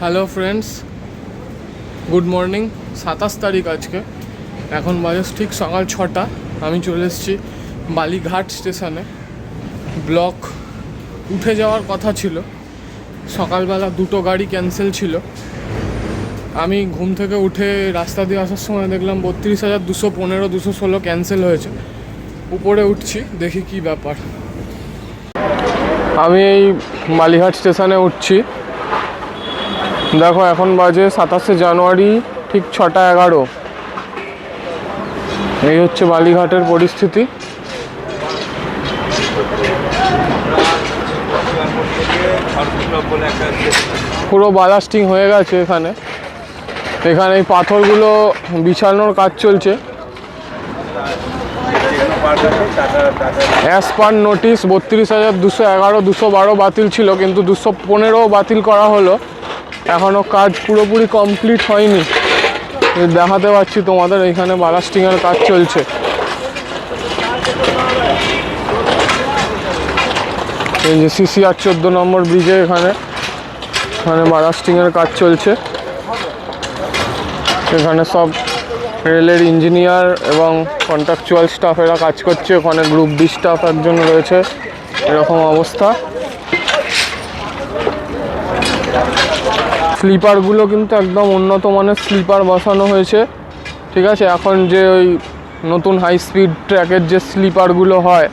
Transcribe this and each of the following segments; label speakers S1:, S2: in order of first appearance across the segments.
S1: Hello friends good morning সাতাশ তারিখ আজকে। এখন বাজে ঠিক সকাল ছটা। আমি চলে এসেছি বালিঘাট স্টেশনে। ব্লক উঠে যাওয়ার কথা ছিল। সকালবেলা দুটো গাড়ি ক্যান্সেল ছিল। আমি ঘুম থেকে উঠে রাস্তা দিয়ে আসার সময় দেখলাম বত্রিশ হাজার দুশো পনেরো, দুশো ষোলো ক্যান্সেল হয়েছে। উপরে উঠছি, দেখি কি ব্যাপার। আমি এই বালিঘাট স্টেশনে উঠছি। দেখো, এখন বাজে সাতাশে জানুয়ারি, ঠিক ছটা এগারো। এই হচ্ছে বালিঘাটের পরিস্থিতি। পুরো বালাস্টিং হয়ে গেছে এখানে। এখানে এই পাথরগুলো বিছানোর কাজ চলছে। অ্যাজ পার নোটিশ বত্রিশ হাজার দুশো এগারো, দুশো বারো বাতিল ছিল, কিন্তু দুশো পনেরো বাতিল করা হলো। এখনও কাজ পুরোপুরি কমপ্লিট হয়নি। দেখাতে পাচ্ছি তোমাদের এখানে বালাস্টিংয়ের কাজ চলছে। এই যে সিসিআর চোদ্দ নম্বর ব্রিজে এখানে এখানে বালাস্টিংয়ের কাজ চলছে। এখানে সব রেলের ইঞ্জিনিয়ার এবং কন্ট্রাকচুয়াল স্টাফেরা কাজ করছে। ওখানে গ্রুপ ডি স্টাফ একজন রয়েছে। এরকম অবস্থা। স্লিপারগুলো কিন্তু একদম উন্নত মানের স্লিপার বসানো হয়েছে। ঠিক আছে, এখন যে ওই নতুন হাই স্পিড ট্র্যাকের যে স্লিপারগুলো হয়,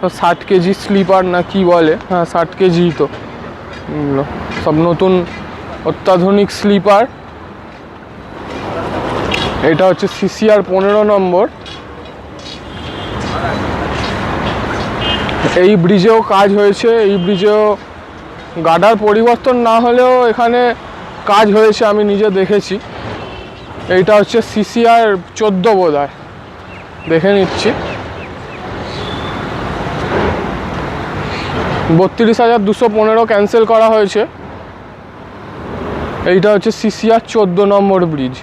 S1: তো ষাট কেজি স্লিপার না কি বলে? হ্যাঁ ষাট কেজি তো। সব নতুন অত্যাধুনিক স্লিপার। এটা হচ্ছে সিসিআর পনেরো নম্বর। এই ব্রিজেও কাজ হয়েছে, এই ব্রিজেও গাডার পরিবর্তন না হলেও এখানে কাজ হয়েছে, আমি নিজে দেখেছি। এইটা হচ্ছে সিসিআর চোদ্দ বোধ দেখে নিচ্ছি। বত্রিশ হাজার দুশো পনেরো ক্যান্সেল করা হয়েছে। এইটা হচ্ছে সিসিআর চোদ্দ নম্বর ব্রিজ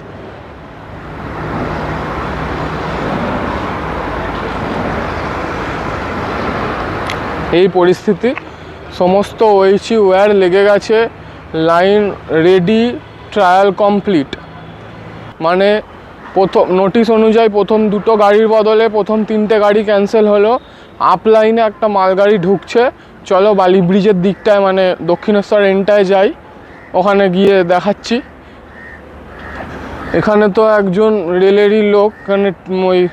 S1: এই পরিস্থিতি, সমস্ত ওইচি ওয়্যার লেগে গেছে। Line ready, trial complete. মানে প্রথম, নোটিশ অনুযায়ী প্রথম দুটো গাড়ির বদলে প্রথম তিনটে গাড়ি ক্যান্সেল হলো। আপ লাইনে একটা মালগাড়ি ঢুকছে। চলো বালি ব্রিজের দিকটায় মানে দক্ষিণেশ্বর এন্ডটায় যাই। ওখানে গিয়ে দেখাচ্ছি। এখানে তো একজন রেলেরই লোক, এখানে ওই,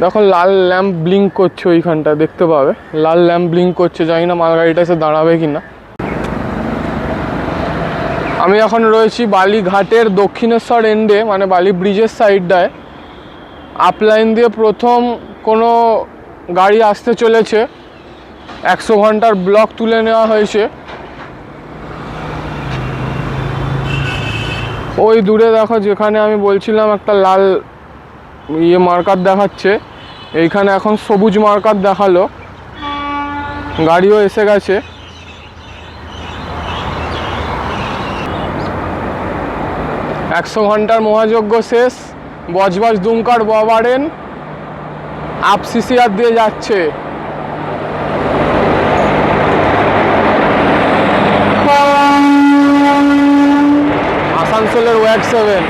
S1: দেখো লাল ল্যাম্প ব্লিঙ্ক করছে ওইখানটা দেখতে পাবে? লাল ল্যাম্প ব্লিঙ্ক করছে, জানি না মালগাড়িটা এসে দাঁড়াবে কি না আমি এখন রয়েছি বালিঘাটের দক্ষিণেশ্বর এন্ডে মানে বালি ব্রিজের সাইডটায় আপলাইন দিয়ে প্রথম কোনো গাড়ি আসতে চলেছে। একশো ঘণ্টার ব্লক তুলে নেওয়া হয়েছে। ওই দূরে দেখো, যেখানে আমি বলছিলাম একটা লাল ইয়ে মার্কার দেখাচ্ছে, এইখানে এখন সবুজ মার্কার দেখাল। গাড়িও এসে গেছে। একশো ঘণ্টার মহাযজ্ঞ শেষ, বজবজ দুমকার বাবারেন আপ সিসিআর দিয়ে যাচ্ছে। আসানসোলের ওয়াক সেভেন।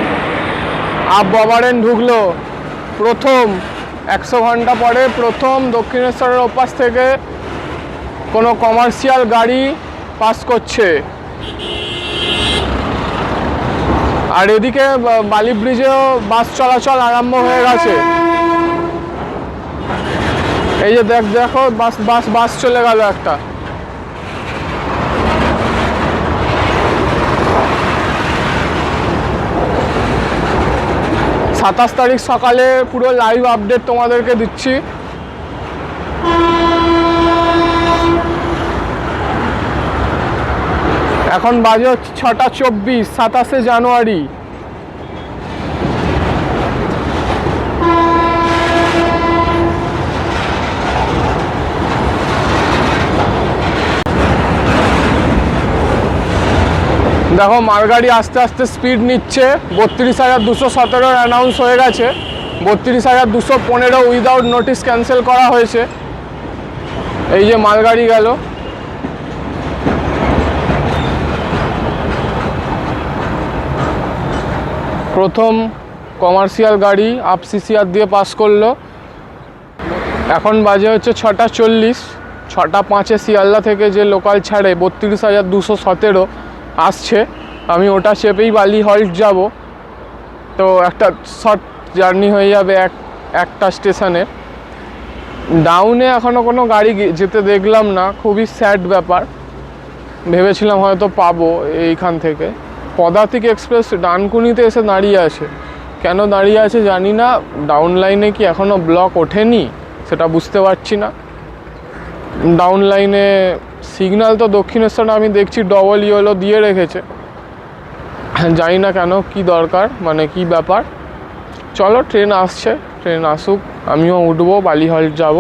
S1: আপ বাবারেন ঢুকলো। প্রথম, একশো ঘণ্টা পরে প্রথম দক্ষিণেশ্বরের ওপাশ থেকে কোনো কমার্শিয়াল গাড়ি পাস করছে। আর এদিকে বালি ব্রিজেও বাস চলাচল আরম্ভ হয়ে গেছে। এই যে দেখ, দেখো, বাস বাস বাস চলে গেল একটা। সাতাশ তারিখ সকালে পুরো লাইভ আপডেট তোমাদেরকে দিচ্ছি। এখন বাজে ছটা চব্বিশ, সাতাশে জানুয়ারি। দেখো, মালগাড়ি আস্তে আস্তে স্পিড নিচ্ছে। বত্রিশ হাজার দুশো সতেরোর অ্যানাউন্স হয়ে গেছে। বত্রিশ হাজার দুশো পনেরো উইদাউট নোটিশ ক্যান্সেল করা হয়েছে। এই যে মালগাড়ি গেল। প্রথম কমার্শিয়াল গাড়ি আপ সিসিআর দিয়ে পাস করল। এখন বাজে হচ্ছে ছটা চল্লিশ। ছটা পাঁচে শিয়ালদা থেকে যে লোকাল ছাড়ে, বত্রিশ হাজার দুশো সতেরো। আসছে। আমি ওটা চেপেই বালি হল্ট যাব। তো একটা শর্ট জার্নি হয়ে যাবে এক, একটা স্টেশনে ডাউনে এখনও কোনো গাড়ি যেতে দেখলাম না, খুবই স্যাড ব্যাপার। ভেবেছিলাম হয়তো পাবো এইখান থেকে। পদাতিক এক্সপ্রেস ডানকুনিতে এসে দাঁড়িয়ে আছে। কেন দাঁড়িয়ে আছে জানি না। ডাউন লাইনে কি এখনও ব্লক ওঠেনি? সেটা বুঝতে পারছি না। ডাউন লাইনে সিগন্যাল তো দক্ষিণেশ্বরে আমি দেখছি ডবল ইয়েলো দিয়ে রেখেছে। জানি না কেন, কি দরকার মানে কি ব্যাপার। চলো ট্রেন আসছে ট্রেন আসুক, আমিও উঠবো বালিহল্ট যাব।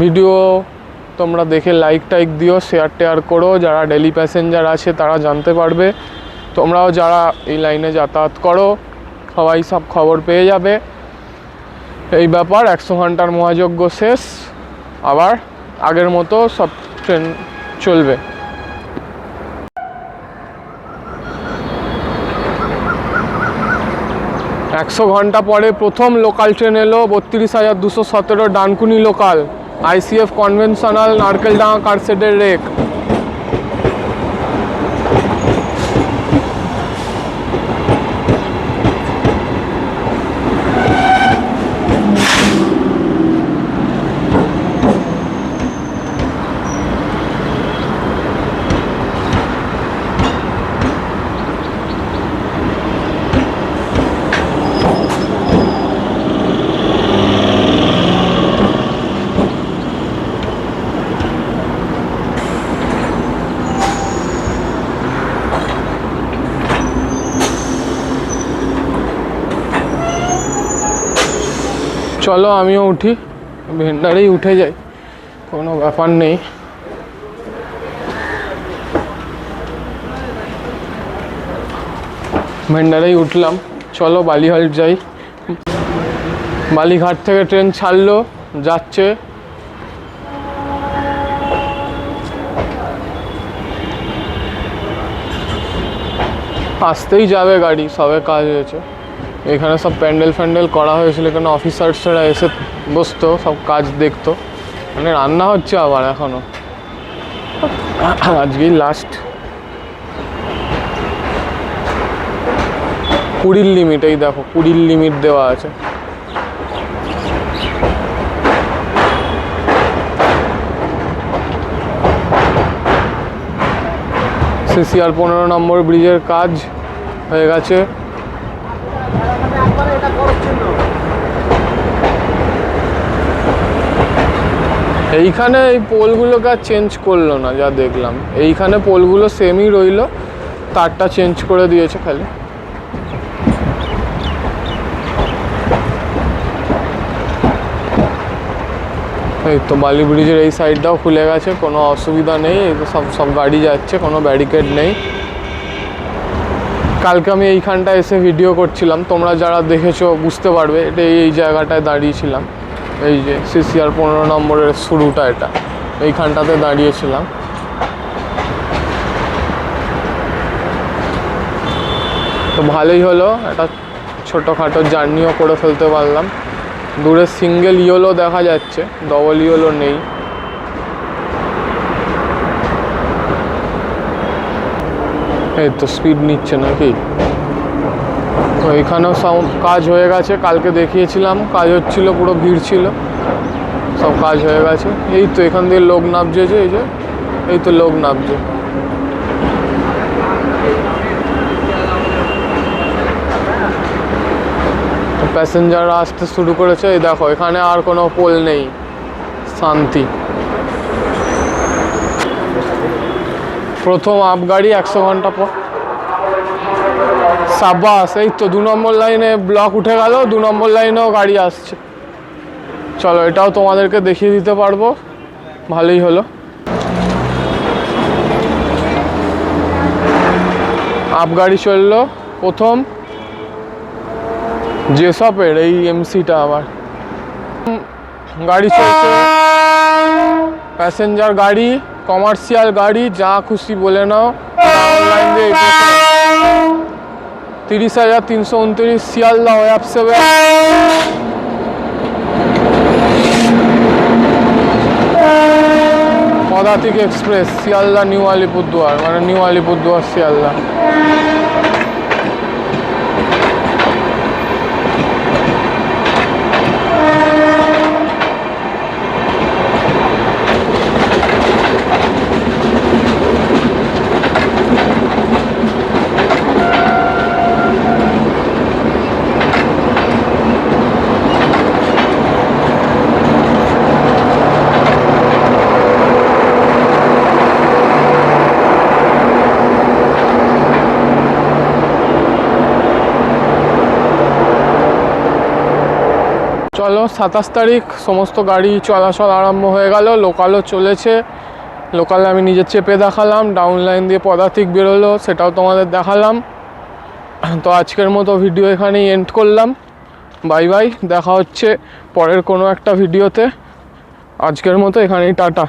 S1: ভিডিও তোমরা দেখে লাইক টাইক দিও শেয়ার টেয়ার করো, যারা ডেলি প্যাসেঞ্জার আছে, তারা জানতে পারবে। তোমরাও যারা এই লাইনে যাতায়াত করো, সবাই সব খবর পেয়ে যাবে। এই ব্যাপার, একশো ঘণ্টার মহাযজ্ঞ শেষ। আবার আগের মতো সব ট্রেন চলবে। একশো ঘণ্টা পরে প্রথম লোকাল ট্রেন এলো বত্রিশ হাজার দুশো সতেরো Dankuni local, ICF conventional Narkeldanga কারসেডের rake. চলো আমিও উঠি। ভেন্ডারেই উঠে যাই, কোনো ব্যাপার নেই। ভেন্ডারেই উঠলাম, চলো বালিহাট যাই। বালিঘাট থেকে ট্রেন ছাড়লো, যাচ্ছে। আসতেই যাবে গাড়ি, সবে কাজ হয়েছে। এখানে সব প্যান্ডেল ফ্যান্ডেল করা হয়েছিল, এখানে অফিসার্সরা এসে বসতো, সব কাজ দেখতো। মানে রান্না হচ্ছে আবার এখনও। আজকেই লাস্ট কুড়ির লিমিট এই দেখো, কুড়ির লিমিট দেওয়া আছে। সিসিআর পনেরো নম্বর ব্রিজের কাজ হয়ে গেছে। এইখানে এই পোলগুলোকে আর চেঞ্জ করল না, যা দেখলাম। এইখানে পোলগুলো সেমই রইল, তারটা চেঞ্জ করে দিয়েছে খালি। এই তো বালি ব্রিজের এই সাইডটাও খুলে গেছে, কোনো অসুবিধা নেই, এই তো সব সব গাড়ি যাচ্ছে, কোনো ব্যারিকেড নেই। কালকে আমি এইখানটা এসে ভিডিও করছিলাম, তোমরা যারা দেখেছ বুঝতে পারবে, এটা এই জায়গাটায় দাঁড়িয়েছিলাম এই যে সিসিআর পনেরো নম্বরের শুরুটা এটা। এইখানটাতে দাঁড়িয়েছিলাম। তো ভালোই হলো, একটা ছোটোখাটো জার্নিও করে ফেলতে পারলাম। দূরে সিঙ্গেল ইয়েলো দেখা যাচ্ছে ডবল ইয়েলো নেই। এই তো স্পিড নিচ্ছে নাকি? তো এখানেও সব কাজ হয়ে গেছে। কালকে দেখিয়েছিলাম, কাজ হচ্ছিল, পুরো ভিড় ছিল। সব কাজ হয়ে গেছে। এই তো এখান দিয়ে লোক নামছে যে, এই যে, এই তো লোক নামছে। প্যাসেঞ্জাররা আসতে শুরু করেছে। এই দেখো, এখানে আর কোনো পোল নেই। শান্তি। প্রথম আপ গাড়ি একশো ঘণ্টা পর। সাবাস, এই তো দু নম্বর লাইনে ব্লক উঠে গেল, দু নম্বর লাইনেও গাড়ি আসছে। চলো, এটাও তোমাদেরকে দেখিয়ে দিতে পারব। ভালোই হলো। আপ গাড়ি চলল প্রথম। জেসপের, এই এমসিটা আবার গাড়ি চলছে। প্যাসেঞ্জার গাড়ি কমার্শিয়াল গাড়ি, যা খুশি বলে নাও। অনলাইন দিয়ে। তিরিশ হাজার তিনশো উনত্রিশ, Sealdah ওয়াপ seven. Padatik express, Sealdah, new Alipurduar মানে নিউ আলিপুরদুয়ার, শিয়ালদা। চলো, সাতাশ তারিখ, সমস্ত গাড়ি চলাচল আরম্ভ হয়ে গেল, লোকালও চলেছে। লোকালে আমি নিজে চেপে দেখালাম ডাউন লাইন দিয়ে পদাতিক বেরোলো, সেটাও তোমাদের দেখালাম। তো আজকের মতো ভিডিও এখানেই এন্ড করলাম। বাই বাই দেখা হচ্ছে পরের কোনো একটা ভিডিওতে আজকের মতো এখানেই, টাটা।